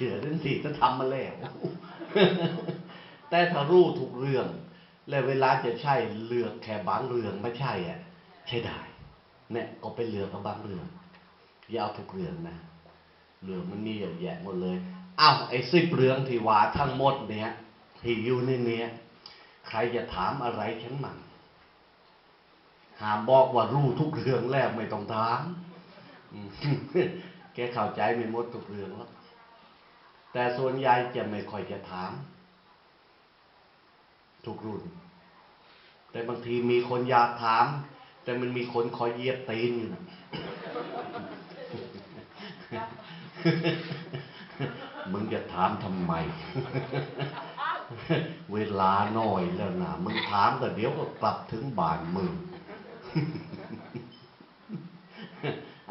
ชื่อนั่นสิจะทำมาแล้วแต่ถ้ารู้ทุกเรื่อง และเวลาจะใช่เลือกแค่บางเรื่องไม่ใช่อะ ใช่ได้เนี่ยก็ไปเลือกกับบางเรื่องอย่าเอาทุกเรื่องนะเรื่องมันมีเยอะแยะหมดเลยอ้าวไอ้สิบเรื่องที่ว่าทั้งหมดเนี่ยที่อยู่ในเนี้ยใครจะถามอะไรฉันมั่งหามบอกว่ารู้ทุกเรื่องแล้วไม่ต้องถามอืมแกเข้าใจไม่หมดทุกเรื่องแล้ว แต่ส่วนใหญ่จะไม่ค่อยจะถาม ทุกรุ่น แต่บางทีมีคนอยากถาม แต่มันมีคนคอยเยียบตีนอยู่นะมึงจะถามทำไม เวลาน้อยแล้วนะมึงถามแต่เดี๋ยวก็กลับถึงบ้านมึง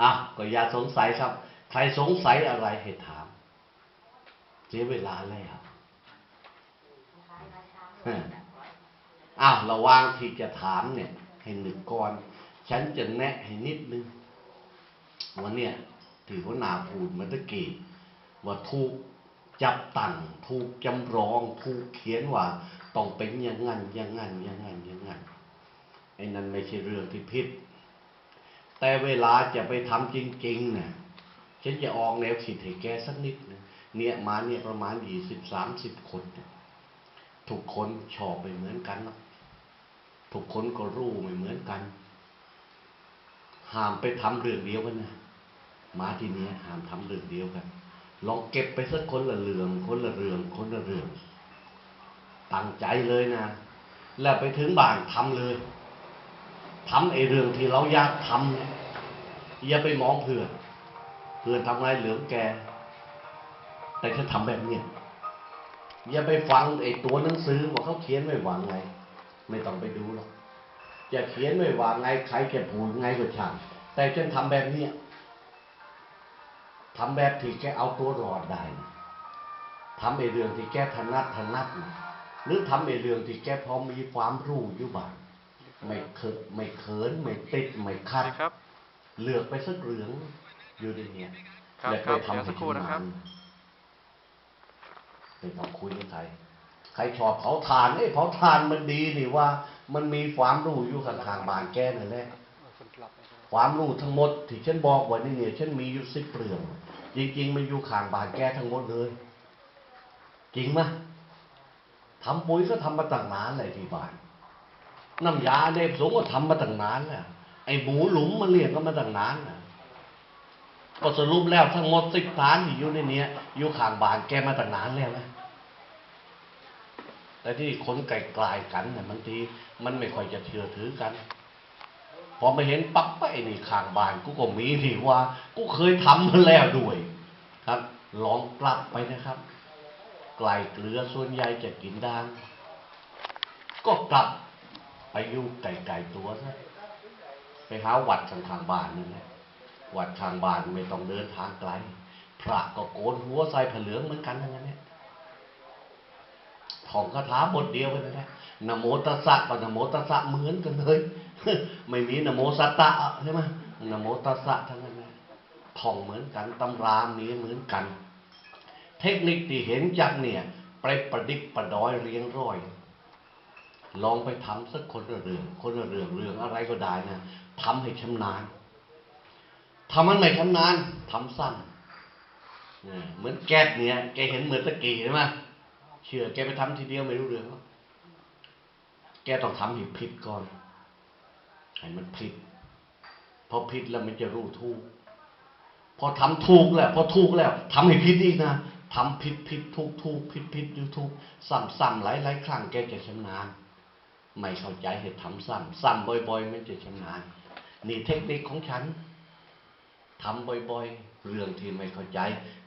อะก็อย่าสงสัยครับ ใครสงสัยอะไรให้ถาม เสียเวลาแล้วอ้าวระหว่างที่จะถามเนี่ย ให้นึกก่อน ฉันจะแนะให้นิดนึงวันเนี่ยที่หัวหน้าพูดเมื่อตะกี้ว่าถูกจับตั้งถูกจำลองถูกเขียนว่าต้องเป็นอย่างนั้นอย่างนั้นอย่างนั้นอย่างนั้นไอ้นั่นไม่ใช่เรื่องที่ผิดแต่เวลาจะไปทำจริงๆเนี่ยฉันจะออกแนวคิดให้แกสักนิดนึง เนี่ยมาเนี่ยประมาณยี่สิบสามสิบคนทุกคนชอบไม่เหมือนกันทุกคนก็รู้ไม่เหมือนกันห้ามไปทำเรื่องเดียวกันนะมาที่เนี้ยห้ามทำเรื่องเดียวกัน ลองเก็บไปสักคนละเรื่อง คนละเรื่อง คนละเรื่อง ตั้งใจเลยนะ แล้วไปถึงบ้านทำเลยทำไอ้เรื่องที่เราอยากทำเนี่ยอย่าไปมองเพื่อน เพื่อนทำไงเหลืองแก แต่ฉันทำแบบเนี้ยอย่าไปฟังไอ้ตัวหนังสือว่าเขาเขียนไว้ว่าไง ไม่ต้องไปดูหรอกจะเขียนไว้ว่าไงใครจะพูดไงก็ช่างแต่ฉันทำแบบเนี้ยทำแบบที่แกเอาตัวรอดได้นะทำไอ้เรื่องที่แกถนัดถนัดนะหรือทำไอ้เรื่องที่แกพอมีความรู้อยู่บ้างไม่เขินไม่เขินไม่ติดไม่คัดครับเลือกไปสักเรื่องอยู่ในเนี้ยครับแล้วคไปรับทำเดี๋ยวให้สักครู่ชำนะค นารับญไม่ต้องคุยกับใครใครชอบเผาถ่านเอ้ยเผาถ่านมันดีนี่ว่า มันมีความรู้อยู่ข้างๆบ้านแกนั่นแหละความรู้ทั้งหมดที่ฉันบอกไว้นี่เนี่ยฉันมีอยู่สิบเรื่องจริงๆมันอยู่ข้างบ้านแกทั้งหมดเลย จริงไหมทำปุ๋ยก็ทำมาตั้งนานเลยที่บ้านน้ำยาเนบสงก็ทำมาตั้งนานแล้วไอ้หมูหลุมมันเรียกก็มาตั้งนานแล้วก็สรุปแล้วทั้งหมดสิบฐานที่อยู่ในเนี้ยอยู่ข้างบ้านแกมาตั้งนานแล้วนะ แต่ที่คนไกลๆกันเนี่ยบางทีมันไม่ค่อยจะเชื่อถือกัน พอมาเห็นปั๊บไปนี่ข้างบ้านกูก็มีนี่ว่า กูเคยทำมาแล้วด้วย ครับลองกลับไปนะครับ ไกลเกลือส่วนใหญ่จะกินด่างก็กลับไปอยู่ไกลๆตัวซะไปหาวัดข้างบ้านนั่นแหละวัดข้างบ้านไม่ต้องเดินทางไกล พระก็โกนหัวใส่ผ้าเหลืองเหมือนกันทั้งนั้นเนี่ย ท่องคาถาบทเดียวกันนะนโมตัสสะกับนโมตัสสะเหมือนกันเลยไม่มีนโมสัตตะใช่ไหมนโมตัสสะทั้งนั้นนะท่องเหมือนกันตำรามีเหมือนกัน เทคนิคที่เห็นจากเนี่ยไปประดิษฐ์ประดอยเรียงร้อย ลองไปทำสักคนละเรื่อง คนละเรื่องเรื่องอะไรก็ได้นะทำให้ชำนาญทำมันไม่ชำนาญทำสั้นเนี่ยเหมือนแก๊สเนี่ยแกเห็นเหมือนตะกี้ใช่ไหม เชื่อแกไปทำทีเดียวไม่รู้เรื่องแกต้องทำให้ผิดก่อนให้มันผิดพอผิดแล้วมันจะรู้ถูกพอทำถูกแล้วพอถูกแล้วทำให้ผิดอีกนะทำผิดผิดถูกถูกผิดผิดอยู่ถูกซ้ำๆหลายหลายครั้งแกจะชำนาญ ไม่เข้าใจให้ทำซ้ำซ้ำบ่อยๆมันจะชำนาญ นี่เทคนิคของฉันทำบ่อยๆ เรื่องที่ไม่เข้าใจ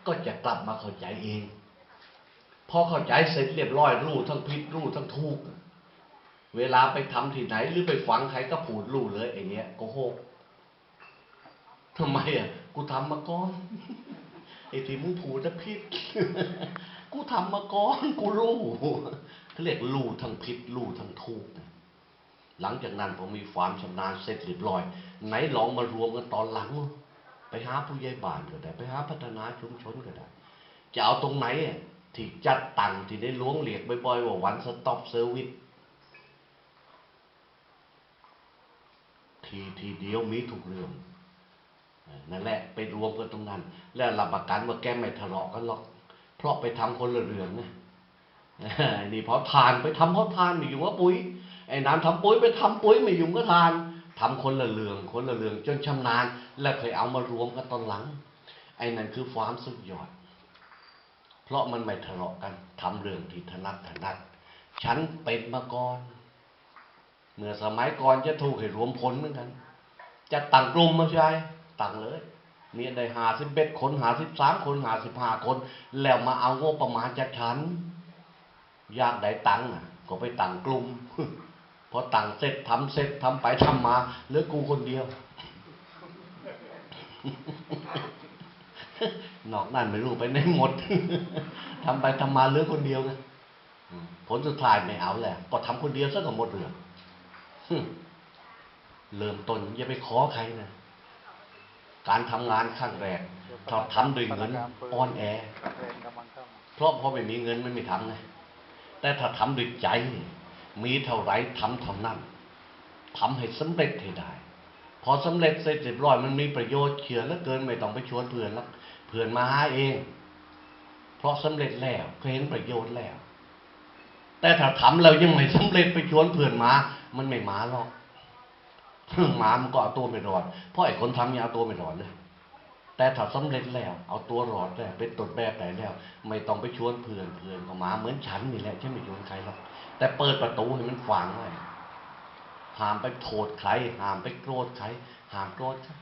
ก็จะกลับมาเข้าใจเอง พอเข้าใจเสร็จเรียบร้อยรู้ทั้งผิดรู้ทั้งถูกเวลาไปทำที่ไหน หรือไปฟังใครก็พูดรู้เลยไอ้เนี้ยโกหกทำไมอะ กูทำมาก่อนไอ้ที่มึงพูดจะผิดกูทำมาก่อนกูรู้เขาเรียกรู้ทั้งผิดรู้ทั้งถูกนะหลังจากนั้นผมมีความชำนาญเสร็จเรียบร้อย ไหนลองมารวมกันตอนหลัง ไปหาผู้ใหญ่บ้านก็ได้ ไปหาพัฒนาชุมชนก็ได้ จะเอาตรงไหนอะ ที่จัดตั้งที่ได้ล้วงเหลียกบ่อยๆว่าวันสต็อปเซอร์วิสทีทีเดียวมีทุกเรื่องนั่นแหละไปรวมกันตรงนั้น แล้วรับประกันว่าแกไม่ทะเลาะกันหรอก เพราะไปทำคนละเรื่องนะไอ้นี่เพอทานไปทำเพราะทานไม่อยู่กับปุ๋ยไอ้น้ำทำปุ๋ยไปทำปุ๋ยไม่ยุ่งก็ทานทำคนละเรื่องคนละเรื่องจนชำนาญ แล้วเคยเอามารวมกันตอนหลัง ไอ้นั่นคือความสุดยอด เพราะมันไม่ทะเลาะกันทำเรื่องที่ถนัดถนัด ฉันเป็นมาก่อน เมื่อสมัยก่อนจะถูกให้รวมพลเหมือนกัน จะตั้งกลุ่มมาใช่ตั้งเลยมีได้หาสิบเอ็ดคนหาสิบสามคนหาสิบห้าคน แล้วมาเอางบประมาณจากฉัน อยากได้ตังค์ก็ไปตั้งกลุ่มพอตั้งเสร็จทำเสร็จทำไปทำมาเหลือกูคนเดียว นอกนั้นไม่รู้ไปไหนหมดทำไปทำมาเหลือคนเดียวไงผลสุดท้ายไม่เอาแหละก็ทำคนเดียวซะก็หมดเรื่องเริ่มต้นอย่าไปขอใครนะการทำงานขั้งแรกถ้าทำด้วยเงินอ่อนแอ เพราะพอไม่มีเงินมันไม่ทำไงแต่ถ้าทำด้วยใจ มีเท่าไรทำเท่านั้นทำให้สำเร็จให้ได้ พอสำเร็จเสร็จเรียบร้อยมันมีประโยชน์เชื่อแล้วเกินไม่ต้องไปชวนเพื่อนแล้วเพื่อนมาหาเอง เพราะสำเร็จแล้วก็เห็นประโยชน์แล้ว แต่ถ้าทำแล้วยังไม่สำเร็จไปชวนเพื่อนมา มันไม่มาหรอกหมามันก็เอาตัวไม่รอดเพราะไอ้คนทำยังเอาตัวไม่รอดเลยแต่ถ้าสำเร็จแล้ว เอาตัวรอดแล้วเป็นต้นแบบไหนแล้ว ไม่ต้องไปชวนเพื่อนเพื่อนก็มาเหมือนฉันนี่แหละฉันไม่ชวนใครหรอกแต่เปิดประตูให้มันฟังไว้ ห้ามไปโทษใครห้ามไปโกรธใครห้ามโกรธใคร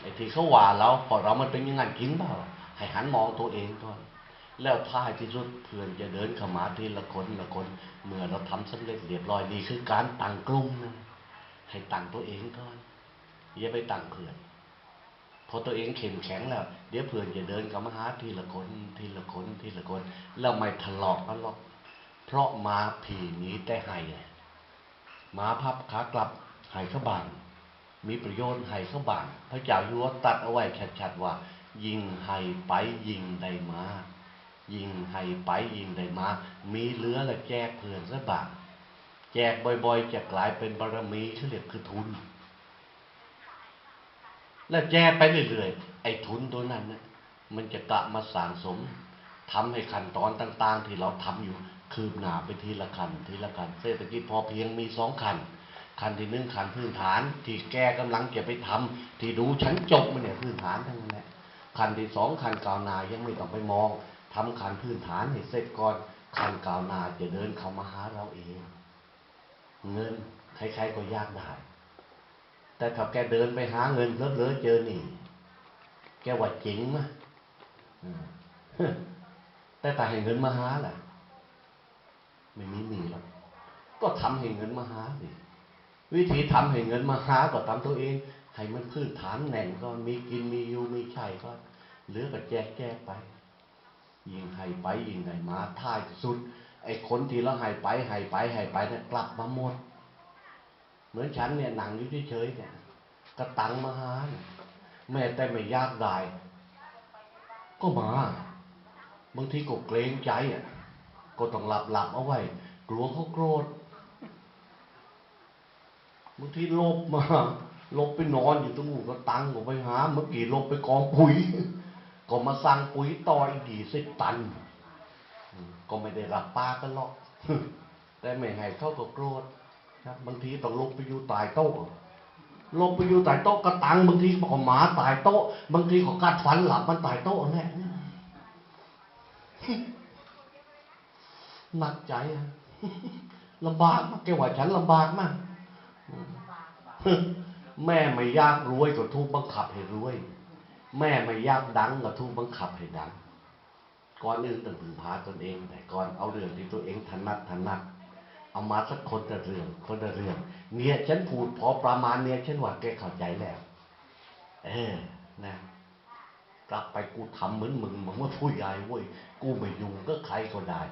ไอ้ที่เขาว่าเราพอเรามันเป็นยังไงจริงเปล่าให้หันมองตัวเองก่อน แล้วท้ายที่สุดเพื่อนจะเดินเข้ามาทีละคนละคน เมื่อเราทำสำเร็จเรียบร้อยนี่คือการตั้งกลุ่มนะให้ตั้งตัวเองก่อนอย่าไปตั้งเพื่อนพอตัวเองเข้มแข็งแล้ว เดี๋ยวเพื่อนจะเดินเข้ามาหาทีละคนทีละคนทีละคน แล้วไม่ทะเลาะกันหรอก เพราะมาผีนี้แต่ให้ ไงมาพับขากลับห้เข้าบาน มีประโยชน์ห้เข้าบาน พระเจ้าอยู่หัวตัดเอาไว้ชัดๆว่า ยิงให้ไปยิงได้มายิงให้ไปยิงได้มา มีเหลือแล้วแจกเพื่อนซะบางแจกบ่อยๆจะกลายเป็นบารมีเขาเรียกคือทุน แล้วแจกไปเรื่อยๆไอ้ทุนตัวนั้นนะมันจะกลับมาสางสมทำให้ขั้นตอนต่าง ๆ ที่เราทำอยู่ คืบหนาไปทีละขันทีละขันเศรษฐกิจพอเพียงมีสองขันขันที่หนึ่งขันพื้นฐาน ที่แกกำลังจะไปทำที่ดูชั้นจบมันเนี่ยพื้นฐานทั้งนั้นแหละขันที่สองขันกาวนายังไม่ต้องไปมองทำขั้นพื้นฐานให้เสร็จก่อนขันกาวนาจะเดินเข้ามาหาเราเอง เงินใครๆก็ยากได้แต่ถ้าแกเดินไปหาเงินเลอะๆเจอนี่ แกว่าจริงมะอืมแต่ถ้าให้เงินมาหาล่ะ ไม่มีหนีหรอกก็ทำให้เงินมาหาสิวิธีทำให้เงินมาหาก็ทำตัวเอง ให้มันพื้นฐานแน่นก็มีกินมีอยู่มีใช้ก็เหลือก็แจกแจกไป ยิงให้ไปยิงให้มาท้ายสุด ไอ้คนที่เราให้ไปให้ไปให้ไปเนี่ยกลับมาหมด เหมือนฉันเนี่ยหนังอยู่เฉยๆเนี่ยกระตังมาหาเนี่ยแม่แต่ไม่ยากได้ก็มา บางทีก็เกรงใจอะ ก็ต้องหลับหลับเอาไว้ กลัวเขาโกรธบางทีลบมาลบไปนอนอยู่ตรงนู้นก็ตังก็ไปหา เมื่อกี้ลบไปกองปุ๋ย ก็มาสั่งปุ๋ยต่ออีกดีสิบตัน ก็ไม่ได้รับป้ากันหรอก แต่ไม่ให้เขาก็โกรธครับางทีต้องลบไปอยู่ตายโต๊ะลบไปอยู่ตายโต๊ะกระตังบางทีก็หมาตายโต๊ะ บางทีก็กัดฟันหลับมันตายโต๊ะแน่ หนักใจอะลำบากมากแกว่าฉันลำบากมาก แม่ไม่ยากรวยก็ทุกบังคับให้รวย แม่ไม่ยากดังก็ทุกบังคับให้ดัง ก่อนอื่นต้องพึ่งพาตนเอง แต่ก่อนเอาเรื่องที่ตัวเองถนัดถนัดเอามาสักคนละเรื่องคนละเรื่อง เนี่ยฉันพูดพอประมาณเนี่ยฉันว่าแกเข้าใจแล้ว เออนะกลับไปกูทำเหมือนมึงมึงว่าผู้ใหญ่เว้ยกูไม่ยุ่งก็ใครก็ได้